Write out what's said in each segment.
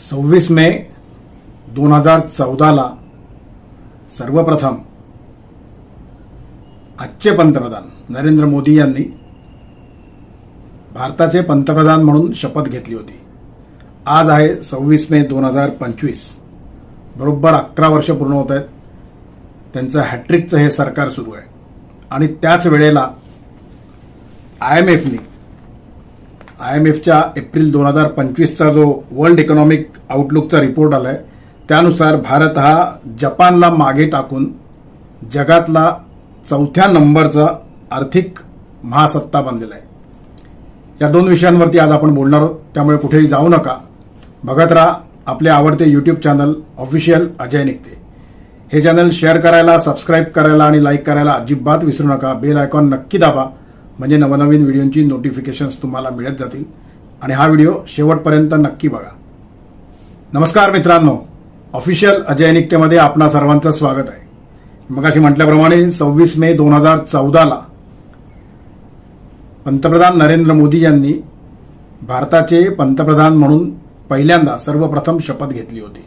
सव्वीस मे दोन हजार चौदाला सर्वप्रथम आजचे पंतप्रधान नरेंद्र मोदी यांनी भारताचे पंतप्रधान म्हणून शपथ घेतली होती. आज आहे सव्वीस मे दोन हजार पंचवीस. बरोबर अकरा वर्ष पूर्ण होत आहेत. त्यांचं हॅट्रिकचं हे सरकार सुरू आहे. आणि त्याच वेळेला आय एम एफनी आय एम एफच्या एप्रिल दोन हजार पंचवीसचा जो वर्ल्ड इकॉनॉमिक आउटलुकचा रिपोर्ट आलाय त्यानुसार भारत हा जपानला मागे टाकून जगातला चौथ्या नंबरचा आर्थिक महासत्ता बनलेला आहे. या दोन विषयांवरती आज आपण बोलणार आहोत त्यामुळे कुठेही जाऊ नका. बघत राहा आपले आवडते यूट्यूब चॅनल ऑफिशियल अजय निघते. हे चॅनल शेअर करायला सबस्क्राईब करायला आणि लाईक करायला अजिबात विसरू नका. बेल आयकॉन नक्की दाबा. म्हणजे नवनवीन व्हिडिओची नोटिफिकेशन्स तुम्हाला मिळत जातील. आणि हा व्हिडिओ शेवटपर्यंत नक्की बघा. नमस्कार मित्रांनो. ऑफिशियल अजय निकतेमध्ये आपणा सर्वांचं स्वागत आहे. मगाशी म्हटल्याप्रमाणे सव्वीस मे दोन हजार चौदाला पंतप्रधान नरेंद्र मोदी यांनी भारताचे पंतप्रधान म्हणून पहिल्यांदा सर्वप्रथम शपथ घेतली होती.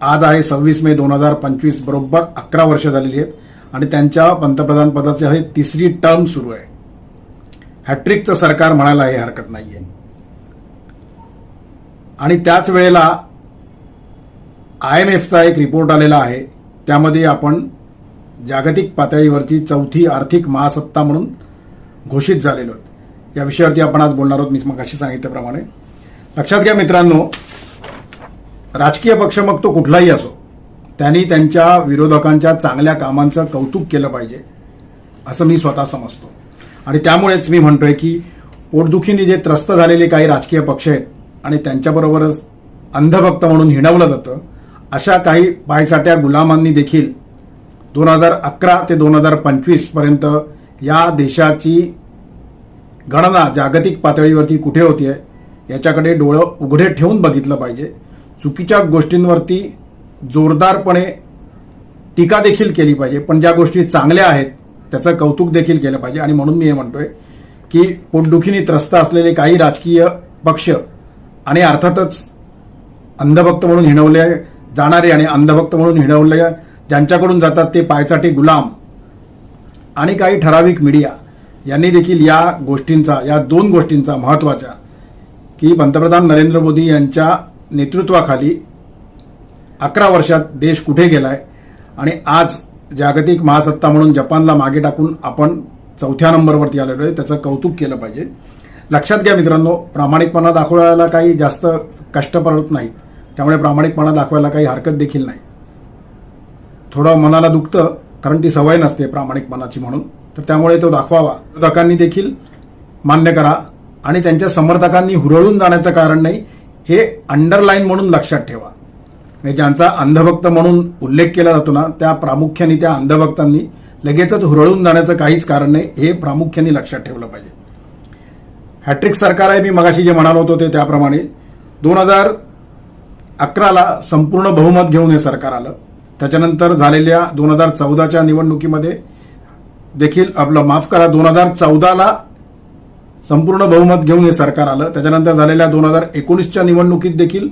आज आहे सव्वीस मे दोन हजार पंचवीस बरोबर अकरा वर्ष झालेली आहेत. आणि त्यांच्या पंतप्रधान पदाची हे तिसरी टर्म सुरू आहे. हॅट्रिकचं सरकार म्हणायला हे हरकत नाहीये. आणि त्याच वेळेला आय एम एफचा एक रिपोर्ट आलेला आहे. त्यामध्ये आपण जागतिक पातळीवरची चौथी आर्थिक महासत्ता म्हणून घोषित झालेलो आहोत. या विषयावरती आपण आज बोलणार आहोत. मी मगाशी सांगितल्याप्रमाणे. लक्षात घ्या मित्रांनो राजकीय पक्ष मग तो कुठलाही असो त्यांनी त्यांच्या विरोधकांच्या चांगल्या कामांचं कौतुक केलं पाहिजे असं मी स्वतः समजतो. आणि त्यामुळेच मी म्हणतोय की पोटदुखीने जे त्रस्त झालेले काही राजकीय पक्ष आहेत आणि त्यांच्याबरोबरच अंधभक्त म्हणून हिणवलं जातं अशा काही पायसाट्या गुलामांनी देखील दोन हजार अकरा ते दोन हजार पंचवीसपर्यंत या देशाची गणना जागतिक पातळीवरती कुठे होतीये याच्याकडे डोळं उघडे ठेवून बघितलं पाहिजे. चुकीच्या गोष्टींवरती जोरदारपणे टीका देखील केली पाहिजे पण ज्या गोष्टी चांगल्या आहेत त्याचं कौतुक देखील केलं पाहिजे. आणि म्हणून मी हे म्हणतोय की पोटदुखीने त्रस्त असलेले काही राजकीय पक्ष आणि अर्थातच अंधभक्त म्हणून हिणवले जाणारे आणि अंधभक्त म्हणून हिणवले ज्यांच्याकडून जातात ते पायचाटी गुलाम आणि काही ठराविक मीडिया यांनी देखील या गोष्टींचा या दोन गोष्टींचा महत्त्वाच्या की पंतप्रधान नरेंद्र मोदी यांच्या नेतृत्वाखाली अकरा वर्षात देश कुठे गेलाय आणि आज जागतिक महासत्ता म्हणून जपानला मागे टाकून आपण चौथ्या नंबरवरती आलेलो आहे. त्याचं कौतुक केलं पाहिजे. लक्षात घ्या मित्रांनो प्रामाणिकपणा दाखवायला काही जास्त कष्ट पडत नाही त्यामुळे प्रामाणिकपणा दाखवायला काही हरकत देखील नाही. थोडं मनाला दुखतं कारण ती सवय नसते प्रामाणिकपणाची म्हणून. तर त्यामुळे तो दाखवावा. विरोधकांनी देखील मान्य करा. आणि त्यांच्या समर्थकांनी हुरळून जाण्याचं कारण नाही हे अंडरलाईन म्हणून लक्षात ठेवा. ज्यांचा अंधभक्त म्हणून उल्लेख केला जातो ना त्या प्रामुख्याने त्या अंधभक्तांनी लगेचच हुरळून जाण्याचं काहीच कारण नाही हे प्रामुख्याने लक्षात ठेवलं पाहिजे. हॅट्रिक सरकार आहे मी मगाशी जे म्हणालो होतो ते त्याप्रमाणे. दोन हजार अकराला संपूर्ण बहुमत घेऊन हे सरकार आलं. त्याच्यानंतर झालेल्या दोन हजार चौदाच्या निवडणुकीमध्ये देखील आपलं माफ करा दोन हजार चौदाला संपूर्ण बहुमत घेऊन हे सरकार आलं. त्याच्यानंतर झालेल्या दोन हजार एकोणीसच्या निवडणुकीत देखील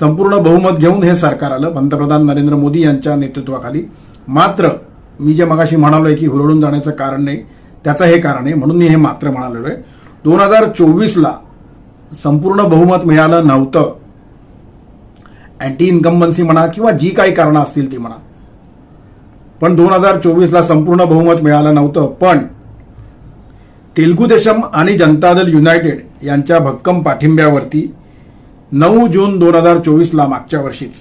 संपूर्ण बहुमत घेऊन हे सरकार आलं. पंतप्रधान नरेंद्र मोदी यांच्या नेतृत्वाखाली. मात्र मी जे मगाशी म्हणालोय की हुरळून जाण्याचं कारण नाही त्याचं हे कारण आहे. म्हणून मी हे मात्र म्हणालेलो आहे दोन हजार चोवीसला संपूर्ण बहुमत मिळालं नव्हतं. अँटी इन्कम्बन्सी म्हणा किंवा जी काही कारणं असतील ती म्हणा. पण दोन हजार चोवीसला संपूर्ण बहुमत मिळालं नव्हतं. पण तेलगू देशम आणि जनता दल युनायटेड यांच्या भक्कम पाठिंब्यावरती नऊ जून दोन हजार चोवीसला मागच्या वर्षीच.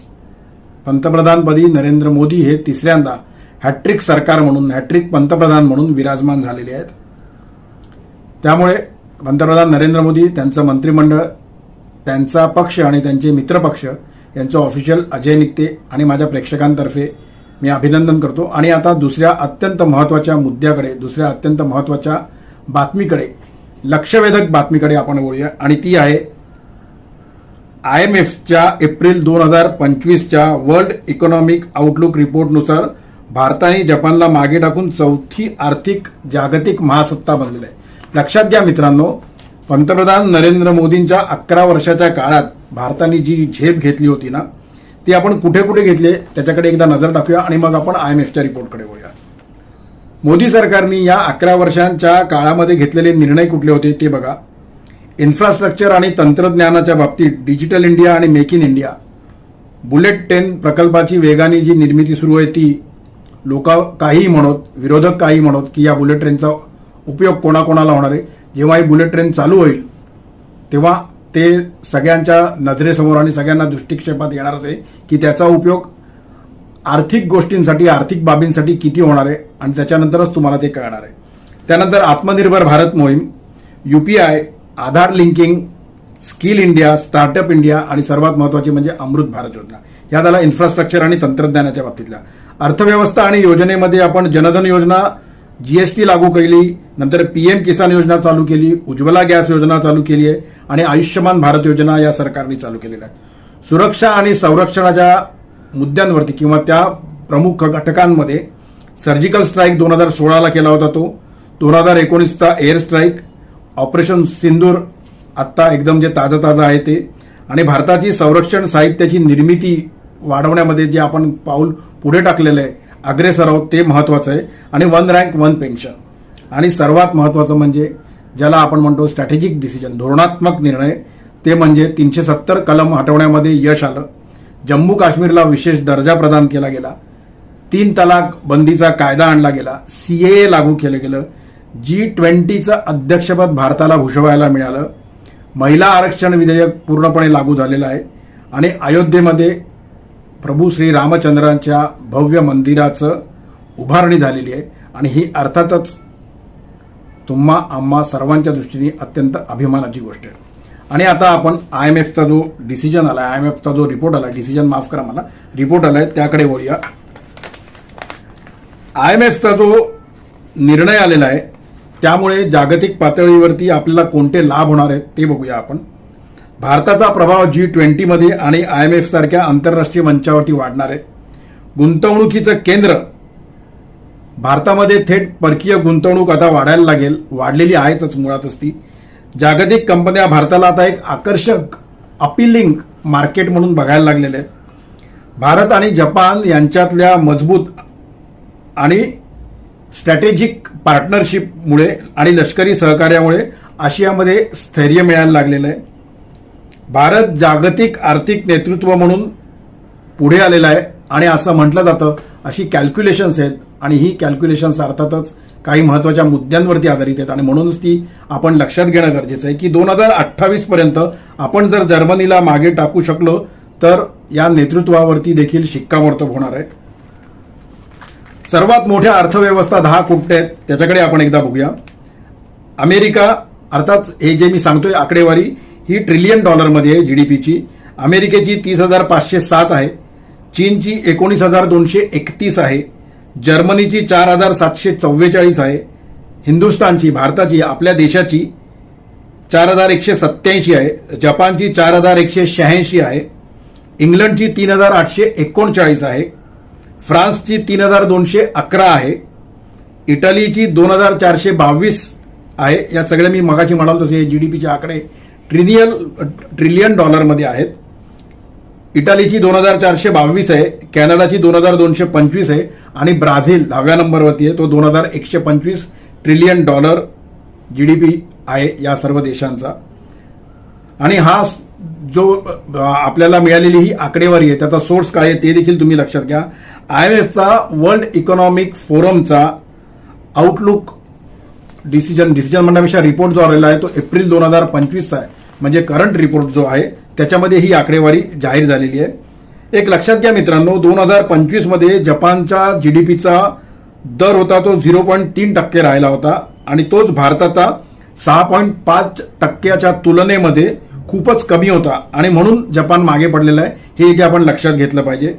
पंतप्रधानपदी नरेंद्र मोदी हे तिसऱ्यांदा हॅट्रिक सरकार म्हणून हॅट्रिक पंतप्रधान म्हणून विराजमान झालेले आहेत. त्यामुळे पंतप्रधान नरेंद्र मोदी त्यांचं मंत्रिमंडळ त्यांचा पक्ष आणि त्यांचे मित्रपक्ष यांचं ऑफिशियल अजय निघते आणि माझ्या प्रेक्षकांतर्फे मी अभिनंदन करतो. आणि आता दुसऱ्या अत्यंत महत्त्वाच्या मुद्द्याकडे दुसऱ्या अत्यंत महत्त्वाच्या बातमीकडे लक्षवेधक बातमीकडे आपण बोलूया आणि ती आहे आय एम एफच्या एप्रिल दोन हजार पंचवीसच्या वर्ल्ड इकॉनॉमिक आउटलुक रिपोर्टनुसार भारताने जपानला मागे टाकून चौथी आर्थिक जागतिक महासत्ता बनलेली आहे. लक्षात घ्या मित्रांनो पंतप्रधान नरेंद्र मोदींच्या अकरा वर्षाच्या काळात भारताने जी झेप घेतली होती ना ती आपण कुठे कुठे घेतली त्याच्याकडे एकदा नजर टाकूया आणि मग आपण आय एम एफच्या रिपोर्टकडे वळूया. मोदी सरकारने या अकरा वर्षांच्या काळामध्ये घेतलेले निर्णय कुठले होते ते बघा. इन्फ्रास्ट्रक्चर आणि तंत्रज्ञानाच्या बाबतीत डिजिटल इंडिया आणि make in India. Bullet train प्रकल्पाची वेगाने जी निर्मिती सुरू आहे ती लोक काही म्हणत विरोधक काही म्हणत की या बुलेट ट्रेनचा उपयोग कोणाकोणाला होणार आहे. जेव्हा ही बुलेट ट्रेन चालू होईल तेव्हा ते सगळ्यांच्या नजरेसमोर आणि सगळ्यांना दृष्टिक्षेपात येणारच आहे की त्याचा उपयोग आर्थिक गोष्टींसाठी आर्थिक बाबींसाठी किती होणार आहे आणि त्याच्यानंतरच तुम्हाला ते कळणार आहे. त्यानंतर आत्मनिर्भर भारत मोहीम U P I Aadhaar linking skill India startup India आणि सर्वात महत्वाची म्हणजे अमृत भारत योजना. या झाला इन्फ्रास्ट्रक्चर आणि तंत्रज्ञानाच्या बाबतीतल्या अर्थव्यवस्था आणि योजनेमध्ये आपण जनधन योजना जीएसटी लागू केली नंतर पीएम किसान योजना चालू केली उज्ज्वला गॅस योजना चालू केली आहे आणि आयुष्यमान भारत योजना या सरकारने चालू केलेल्या आहेत. सुरक्षा आणि संरक्षणाच्या मुद्द्यांवरती किंवा त्या प्रमुख घटकांमध्ये सर्जिकल स्ट्राईक दोन हजार सोळाला केला होता तो. दोन हजार एकोणीसचा एअर स्ट्राईक ऑपरेशन सिंदूर आत्ता एकदम जे ताजं ताजं आहे ते. आणि भारताची संरक्षण साहित्याची निर्मिती वाढवण्यामध्ये जे आपण पाऊल पुढे टाकलेलं आहे अग्रेसर आहोत ते महत्वाचं आहे. आणि वन रँक वन पेन्शन. आणि सर्वात महत्वाचं म्हणजे ज्याला आपण म्हणतो स्ट्रॅटेजिक डिसिजन धोरणात्मक निर्णय ते म्हणजे तीनशे सत्तर कलम हटवण्यामध्ये यश आलं. जम्मू काश्मीरला विशेष दर्जा प्रदान केला गेला. तीन तलाक बंदीचा कायदा आणला गेला. सीएए लागू केलं गेलं. जी ट्वेंटीचं अध्यक्षपद भारताला भूषवायला मिळालं. महिला आरक्षण विधेयक पूर्णपणे लागू झालेलं आहे. आणि अयोध्येमध्ये प्रभू श्री रामचंद्रांच्या भव्य मंदिराचं उभारणी झालेली आहे. आणि ही अर्थातच तुम्हा आम्हा सर्वांच्या दृष्टीने अत्यंत अभिमानाची गोष्ट आहे. आणि आता आपण आय एम एफचा जो डिसिजन आला आय एम एफचा जो रिपोर्ट आला डिसिजन माफ करा मला. रिपोर्ट आलाय त्याकडे वळूया. आय एम एफचा जो निर्णय आलेला आहे त्यामुळे जागतिक पातळीवरती आपल्याला कोणते लाभ होणार आहेत ते बघूया आपण. भारताचा प्रभाव जी ट्वेंटीमध्ये आणि आय एम एफ सारख्या आंतरराष्ट्रीय मंचावरती वाढणार आहे. गुंतवणुकीचं केंद्र. भारतामध्ये थेट परकीय गुंतवणूक आता वाढायला लागेल. वाढलेली आहेतच मुळातच ती. जागतिक कंपन्या भारताला आता एक आकर्षक अपिलिंग मार्केट म्हणून बघायला लागलेले आहेत. भारत आणि जपान यांच्यातल्या मजबूत आणि स्ट्रॅटेजिक पार्टनरशिपमुळे आणि लष्करी सहकार्यामुळे आशियामध्ये स्थैर्य मिळायला लागलेलं आहे. भारत जागतिक आर्थिक नेतृत्व म्हणून पुढे आलेला आहे आणि असं म्हटलं जातं अशी कॅल्क्युलेशन्स आहेत आणि ही कॅल्क्युलेशन्स अर्थातच काही महत्त्वाच्या मुद्द्यांवरती आधारित आहेत. आणि म्हणूनच ती आपण लक्षात घेणं गरजेचं आहे की दोन हजार अठ्ठावीसपर्यंत आपण जर जर्मनीला मागे टाकू शकलो तर या नेतृत्वावरती देखील शिक्कामोर्तब होणार आहे. सर्वात मोठ्या अर्थव्यवस्था दहा कुठे आहेत. त्याच्याकडे आपण एकदा बघूया. अमेरिका अर्थात हे जे मी सांगतोय आकडेवारी ही ट्रिलियन डॉलरमध्ये आहे जी डी पीची अमेरिकेची तीस हजार पाचशे सात आहे. चीनची एकोणीस हजार दोनशे एकतीस आहे. जर्मनीची चार हजार सातशे चव्वेचाळीस आहे. हिंदुस्तानची भारताची आपल्या देशाची चार हजार एकशे सत्याऐंशी आहे. जपानची चार हजार एकशे शहाऐंशी आहे. इंग्लंडची तीन हजार आठशे एकोणचाळीस आहे. फ्रान्सची तीन हजार दोनशे अकरा आहे. इटलीची दोन हजार चारशे बावीस आहे. या सगळ्या मी मगाशी म्हणाल तसे पीचे आकडे ट्रिलियन ट्रिलियन डॉलरमध्ये आहेत. इटालीची दोन हजार चारशे बावीस आहे. कॅनडाची दोन हजार दोनशे पंचवीस आहे. आणि ब्राझील दहाव्या नंबरवरती आहे. तो दोन हजार एकशे पंचवीस trillion dollar G D P आहे या सर्व देशांचा. आणि हा जो आपल्याला मिळालेली ही आकडेवारी आहे त्याचा सोर्स काय आहे ते देखील तुम्ही लक्षात घ्या. आय एम एफचा वर्ल्ड इकॉनॉमिक फोरमचा आउटलुक डिसिजन डिसिजन म्हणण्यापेक्षा रिपोर्ट जो आलेला आहे तो एप्रिल दोन हजार पंचवीसचा आहे. म्हणजे करंट रिपोर्ट जो आहे त्याच्यामध्ये ही आकडेवारी जाहीर झालेली आहे. एक लक्षात घ्या मित्रांनो दोन हजार पंचवीसमध्ये जपानचा जी डी पीचा दर होता तो झिरो पॉईंट तीन टक्के राहिला होता आणि तोच भारताचा सहा पॉईंट पाच टक्क्याच्या तुलनेमध्ये खूपच कमी होता. आणि म्हणून जपान मागे पडलेला आहे. हे इथे आपण लक्षात घेतलं पाहिजे.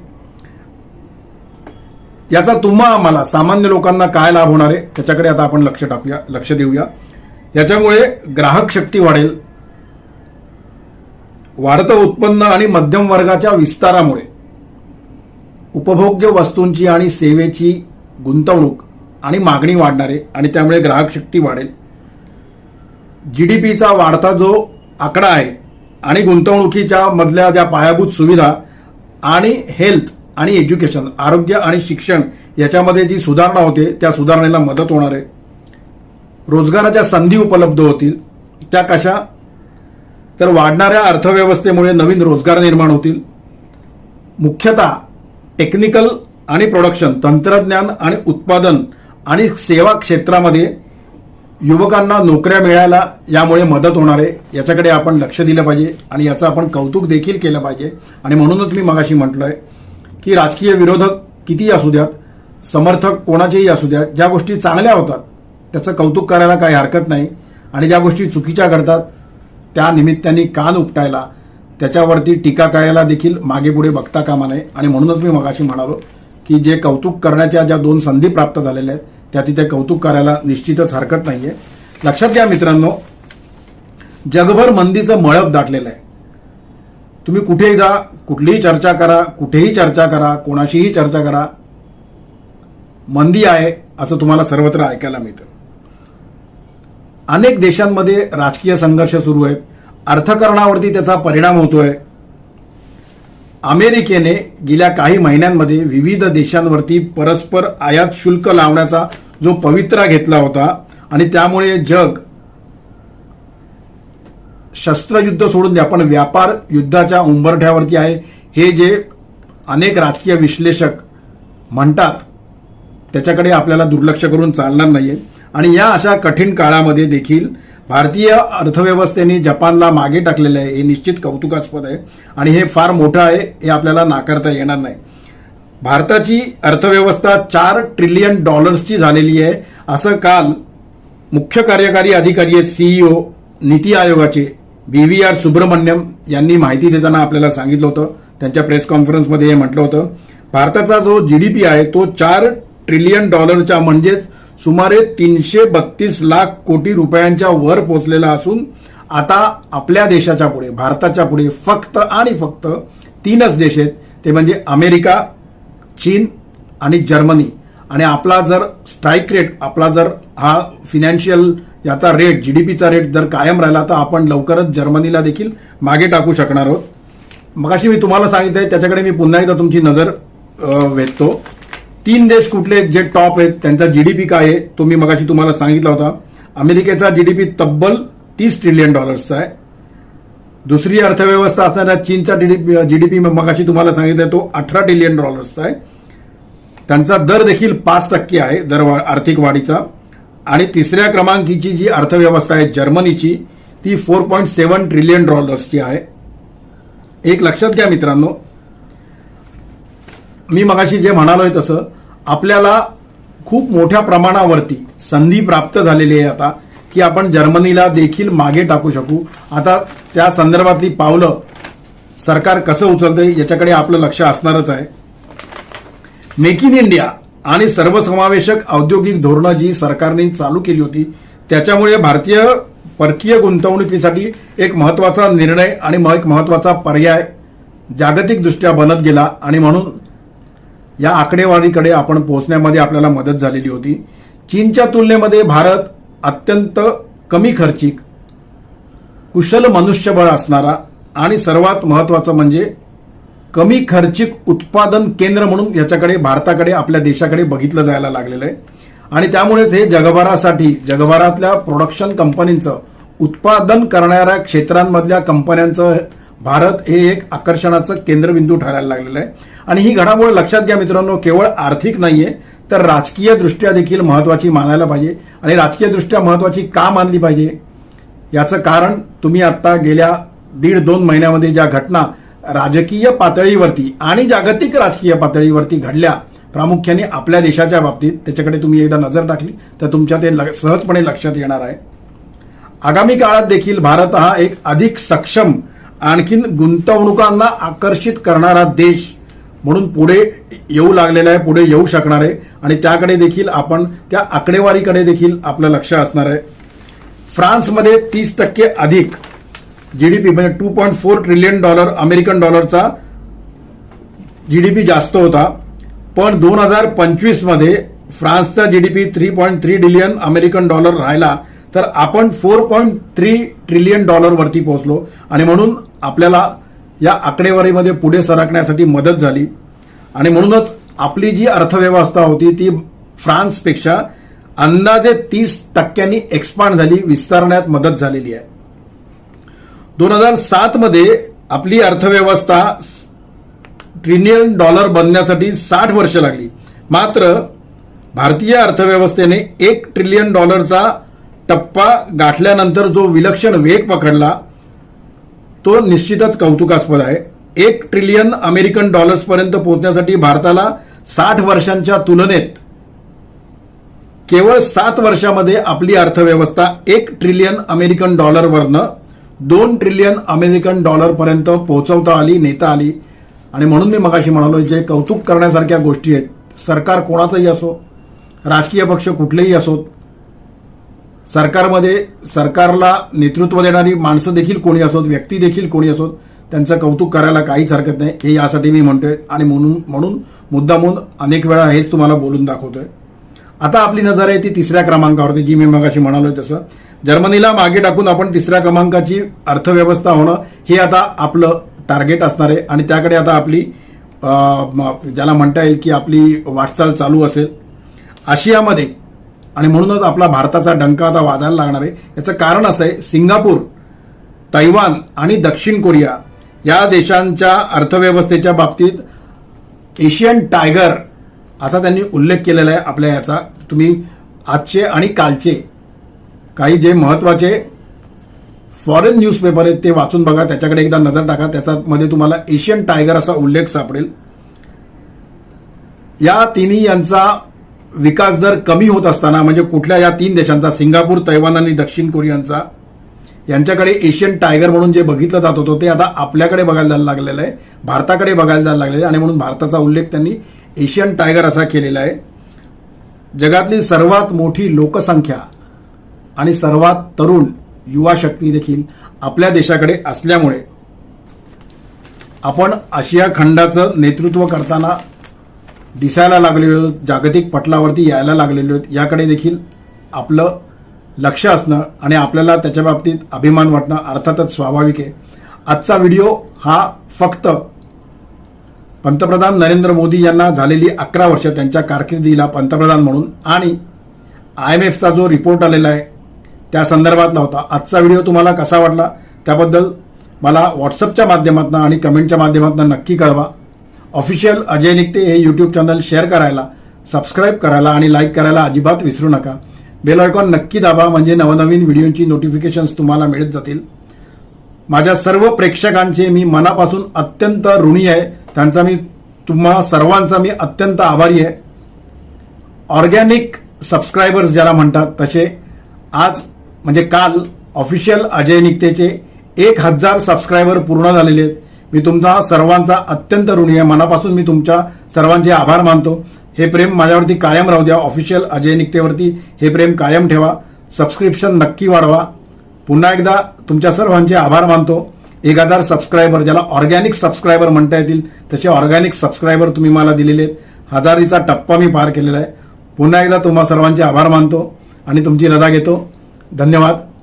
याचा तुम्हा आम्हाला सामान्य लोकांना काय लाभ होणार आहे त्याच्याकडे आता आपण लक्ष टाकूया लक्ष देऊया. याच्यामुळे ग्राहक शक्ती वाढेल. वाढतं उत्पन्न आणि मध्यम वर्गाच्या विस्तारामुळे उपभोग्य वस्तूंची आणि सेवेची गुंतवणूक आणि मागणी वाढणार आहे आणि त्यामुळे ग्राहक शक्ती वाढेल. जीडीपीचा वाढता जो आकडा आहे आणि आणि गुंतवणुकीच्या मधल्या ज्या पायाभूत सुविधा आणि हेल्थ आणि एज्युकेशन आरोग्य आणि शिक्षण याच्यामध्ये जी सुधारणा होते त्या सुधारणेला मदत होणार आहे. रोजगाराच्या संधी उपलब्ध होतील. त्या कशा? तर वाढणाऱ्या अर्थव्यवस्थेमुळे नवीन रोजगार निर्माण होतील. मुख्यतः टेक्निकल आणि प्रोडक्शन तंत्रज्ञान आणि उत्पादन आणि सेवा क्षेत्रामध्ये युवकांना नोकऱ्या मिळायला यामुळे मदत होणार आहे. याच्याकडे आपण लक्ष दिलं पाहिजे आणि याचं आपण कौतुक देखील केलं पाहिजे. आणि म्हणूनच मी मगाशी आहे की राजकीय विरोधक कितीही असू द्यात समर्थक कोणाचेही असू द्यात ज्या गोष्टी चांगल्या होतात त्याचं कौतुक करायला काही हरकत नाही आणि ज्या गोष्टी चुकीच्या घडतात त्या निमित्ताने कान उपटायला त्याच्यावरती टीका करायला देखील मागे पुढे बघता कामा नये. आणि म्हणूनच मी मगाशी म्हणालो की जे कौतुक करण्याच्या ज्या दोन संधी प्राप्त झालेल्या आहेत त्या तिथे कौतुक करायला निश्चितच हरकत नाहीये. लक्षात घ्या मित्रांनो जगभर मंदीचं मळप दाटलेलं आहे. तुम्ही कुठेही जा कुठलीही चर्चा करा कुठेही चर्चा करा कोणाशीही चर्चा करा. मंदी आहे असं तुम्हाला सर्वत्र ऐकायला मिळतं. अनेक देशांमध्ये राजकीय संघर्ष सुरू आहेत. अर्थकारणावरती त्याचा परिणाम होतोय. अमेरिकेने गेल्या काही महिन्यांमध्ये विविध देशांवरती परस्पर आयात शुल्क लावण्याचा जो पवित्रा घेतला होता आणि त्यामुळे जग शस्त्रयुद्ध सोडून द्या पण व्यापार युद्धाच्या उंबरठ्यावरती आहे. हे जे अनेक राजकीय विश्लेषक म्हणतात त्याच्याकडे आपल्याला दुर्लक्ष करून चालणार नाहीये. आणि या अशा कठीण काळामध्ये देखील भारतीय अर्थव्यवस्थेने जपानला मागे टाकलेलं आहे. हे निश्चित कौतुकास्पद आहे. आणि हे फार मोठं आहे हे आपल्याला नाकारता येणार नाही. भारताची अर्थव्यवस्था चार ट्रिलियन डॉलर्सची झालेली आहे. असं काल मुख्य कार्यकारी अधिकारी आहेत सीईओ नीती आयोगाचे बी व्ही. आर. सुब्रमण्यम यांनी माहिती देताना आपल्याला सांगितलं होतं. त्यांच्या प्रेस कॉन्फरन्समध्ये हे म्हटलं होतं. भारताचा जो जी डी पी आहे तो चार ट्रिलियन डॉलरच्या म्हणजेच सुमारे तीनशे बत्तीस लाख कोटी रुपयांच्या वर पोचलेला असून आता आपल्या देशाच्या पुढे भारताच्या पुढे फक्त आणि फक्त तीनच देश आहेत. ते म्हणजे अमेरिका चीन आणि जर्मनी. आणि आपला जर स्ट्राईक रेट आपला जर हा फिनान्शियल याचा रेट जीडीपीचा रेट जर कायम राहिला तर आपण लवकरच जर्मनीला देखील मागे टाकू शकणार आहोत. मगाशी मी तुम्हाला सांगितलंय त्याच्याकडे मी पुन्हा एकदा तुमची नजर वेधतो. तीन देश कुठले जे टॉप आहेत त्यांचा जीडीपी काय आहे तो मी मगाशी तुम्हाला सांगितला होता. अमेरिकेचा जीडीपी तब्बल तीस ट्रिलियन डॉलर्सचा आहे. दुसरी अर्थव्यवस्था असणाऱ्या चीनचा जीडीपी मगाशी तुम्हाला सांगितलं तो अठरा ट्रिलियन डॉलर्सचा आहे. त्यांचा दर देखील पाच टक्के आहे दर वा- आर्थिक वाढीचा. आणि तिसऱ्या क्रमांकीची जी अर्थव्यवस्था आहे जर्मनीची ती फोर पॉईंट सेवन ट्रिलियन डॉलर्सची आहे. एक लक्षात घ्या मित्रांनो. मी मगाशी जे म्हणालोय तसं आपल्याला खूप मोठ्या प्रमाणावरती संधी प्राप्त झालेली आहे आता की आपण जर्मनीला देखील मागे टाकू शकू. आता त्या संदर्भातली पावलं सरकार कसं उचलतंय याच्याकडे आपलं लक्ष असणारच आहे. मेक इन इंडिया आणि सर्वसमावेशक औद्योगिक धोरणं जी सरकारने चालू केली होती त्याच्यामुळे भारतीय परकीय गुंतवणुकीसाठी एक महत्त्वाचा निर्णय आणि मग एक महत्त्वाचा पर्याय जागतिक दृष्ट्या बनत गेला आणि म्हणून या आकडेवारीकडे आपण पोहोचण्यामध्ये आपल्याला मदत झालेली होती. चीनच्या तुलनेमध्ये भारत अत्यंत कमी खर्चिक कुशल मनुष्यबळ असणारा आणि सर्वात महत्वाचं म्हणजे कमी खर्चिक उत्पादन केंद्र म्हणून याच्याकडे भारताकडे आपल्या देशाकडे बघितलं जायला लागलेलं आहे. आणि त्यामुळेच हे जगभरासाठी जगभरातल्या प्रोडक्शन कंपनींचं उत्पादन करणाऱ्या क्षेत्रांमधल्या कंपन्यांचं भारत हे एक आकर्षणाचं केंद्रबिंदू ठरायला लागलेलं आहे. आणि ही घडामोड लक्षात घ्या मित्रांनो केवळ आर्थिक नाहीये तर राजकीय दृष्ट्या देखील महत्वाची मानायला पाहिजे. आणि राजकीय दृष्ट्या महत्वाची का मानली पाहिजे? याचं कारण तुम्ही आता गेल्या दीड दोन महिन्यामध्ये ज्या घटना राजकीय पातळीवरती आणि जागतिक राजकीय पातळीवरती घडल्या प्रामुख्याने आपल्या देशाच्या बाबतीत त्याच्याकडे तुम्ही एकदा नजर टाकली तर तुमच्या ते ल- सहजपणे लक्षात येणार आहे. आगामी काळात देखील भारत हा एक अधिक सक्षम आणखीन गुंतवणुकांना आकर्षित करणारा देश म्हणून पुढे येऊ लागलेला आहे पुढे येऊ शकणार आहे. आणि त्याकडे देखील आपण त्या आकडेवारीकडे देखील आपलं लक्ष असणार आहे. फ्रान्समध्ये तीस टक्के अधिक जीडीपी म्हणजे two point four trillion dollar American डॉलरचा जीडीपी जास्त होता. पण दोन हजार पंचवीसमध्ये फ्रान्सचा GDP three point three trillion American dollar राहिला. तर आपण फोर पॉईंट थ्री ट्रिलियन डॉलरवरती पोहोचलो. आणि म्हणून आपल्याला या आकडेवारीमध्ये पुढे सरकण्यासाठी मदत झाली. आणि म्हणूनच आपली जी अर्थव्यवस्था होती ती फ्रान्सपेक्षा अंदाजे तीस टक्क्यांनी एक्सपांड झाली विस्तारण्यात मदत झालेली आहे. दोन हजार सात मध्ये आपली अर्थव्यवस्था ट्रिलियन डॉलर बनण्यासाठी साठ वर्ष लागली. मात्र भारतीय अर्थव्यवस्थेने एक ट्रिलियन डॉलरचा टप्पा गाठल्यानंतर जो विलक्षण वेग पकडला तो निश्चितच कौतुकास्पद आहे. एक ट्रिलियन अमेरिकन डॉलर्सपर्यंत पोहोचण्यासाठी भारताला साठ वर्षांच्या तुलनेत केवळ सात वर्षामध्ये आपली अर्थव्यवस्था एक ट्रिलियन अमेरिकन डॉलरवरनं दोन ट्रिलियन अमेरिकन डॉलरपर्यंत पोहोचवता आली नेता आली. आणि म्हणून मी मगाशी म्हणालो जे कौतुक करण्यासारख्या गोष्टी आहेत सरकार कोणाचंही असो राजकीय पक्ष कुठलेही असोत सरकारमध्ये सरकारला नेतृत्व देणारी माणसं देखील कोणी असोत व्यक्ती देखील कोणी असोत त्यांचं कौतुक करायला काहीच हरकत नाही. हे यासाठी मी म्हणतोय. आणि म्हणून म्हणून मुद्दामून अनेक वेळा हेच तुम्हाला बोलून दाखवतोय. आता आपली नजर आहे ती तिसऱ्या क्रमांकावरती जी मी मगाशी म्हणालोय तसं. जर्मनीला मागे टाकून आपण तिसऱ्या क्रमांकाची अर्थव्यवस्था होणं हे आता आपलं टार्गेट असणार आहे. आणि त्याकडे आता आपली ज्याला म्हणता येईल की आपली वाटचाल चालू असेल. आशियामध्ये आणि म्हणूनच आपला भारताचा डंका आता वाजायला लागणार आहे. याचं कारण असं आहे सिंगापूर तैवान आणि दक्षिण कोरिया या देशांच्या अर्थव्यवस्थेच्या बाबतीत एशियन टायगर असा त्यांनी उल्लेख केलेला आहे आपल्या याचा. तुम्ही आजचे आणि कालचे काही जे महत्त्वाचे फॉरेन न्यूजपेपर आहेत ते वाचून बघा त्याच्याकडे एकदा नजर टाका त्याच्यामध्ये तुम्हाला एशियन टायगर असा उल्लेख सापडेल. या तिन्ही यांचा विकास दर कमी होत असताना म्हणजे कुठल्या या तीन देशांचा सिंगापूर तैवान आणि दक्षिण कोरियांचा यांच्याकडे एशियन टायगर म्हणून जे बघितलं जात होतं ते आता आपल्याकडे बघायला जायला लागलेलं आहे भारताकडे बघायला जायला लागलेलं आहे आणि म्हणून भारताचा उल्लेख त्यांनी एशियन टायगर असा केलेला आहे. जगातली सर्वात मोठी लोकसंख्या आणि सर्वात तरुण युवा शक्ती देखील आपल्या देशाकडे असल्यामुळे आपण आशिया खंडाचं नेतृत्व करताना दिसायला लागलेलो आहोत, जागतिक पटलावरती यायला लागलेलो आहेत. याकडे देखील आपलं लक्ष असणं आणि आपल्याला त्याच्या बाबतीत अभिमान वाटणं अर्थातच स्वाभाविक आहे. आजचा व्हिडिओ हा फक्त पंतप्रधान नरेंद्र मोदी यांना झालेली अकरा वर्ष त्यांच्या कारकिर्दीला पंतप्रधान म्हणून आणि आय एम एफचा जो रिपोर्ट आलेला आहे त्या संदर्भातला होता. आजचा व्हिडिओ तुम्हाला कसा वाटला त्याबद्दल मला व्हॉट्सअपच्या माध्यमातून आणि कमेंटच्या माध्यमातून नक्की कळवा. ऑफिशियल अजय निकते हे यूट्यूब चॅनल शेअर करायला सबस्क्राईब करायला आणि लाईक करायला अजिबात विसरू नका. बेल आयकॉन नक्की दाबा म्हणजे नवनवीन व्हिडिओची नोटिफिकेशन्स तुम्हाला मिळत जातील. माझ्या सर्व प्रेक्षकांचे मी मनापासून अत्यंत ऋणी आहे. त्यांचा मी तुम्हा सर्वांचा मी अत्यंत आभारी आहे. ऑर्गॅनिक सबस्क्रायबर्स ज्याला म्हणतात तसे आज म्हणजे काल ऑफिशियल अजय निकतेचे एक हजार सबस्क्रायबर पूर्ण झालेले आहेत. मी तुमचा सर्वांचा अत्यंत ऋणी आहे. मनापासून मी तुमच्या सर्वांचे आभार मानतो. हे प्रेम माझ्यावरती कायम राहू द्या. ऑफिशियल अजय निकतेवरती हे प्रेम कायम ठेवा. सबस्क्रिप्शन नक्की वाढवा. पुन्हा एकदा तुमच्या सर्वांचे आभार मानतो. एक हजार सबस्क्रायबर ज्याला ऑर्गॅनिक सबस्क्रायबर म्हणता येतील तसे ऑर्गॅनिक सबस्क्रायबर तुम्ही मला दिलेले आहेत. हजारीचा टप्पा मी पार केलेला आहे. पुन्हा एकदा तुम्हा सर्वांचे आभार मानतो आणि तुमची रजा घेतो. धन्यवाद.